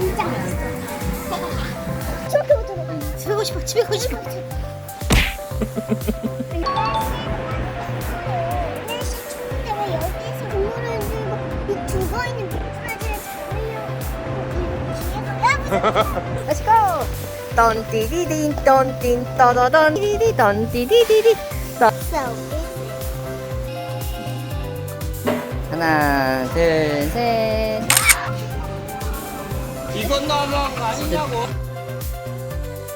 진짜 맛있어. 저렇게 먹자. 집에 가고 싶어. 집에 가고 싶어. Let's 던디디딘 던딘 떠더던 디디 던디디디디. 하나, 둘, 셋. 이건 너무한 거 아니냐고.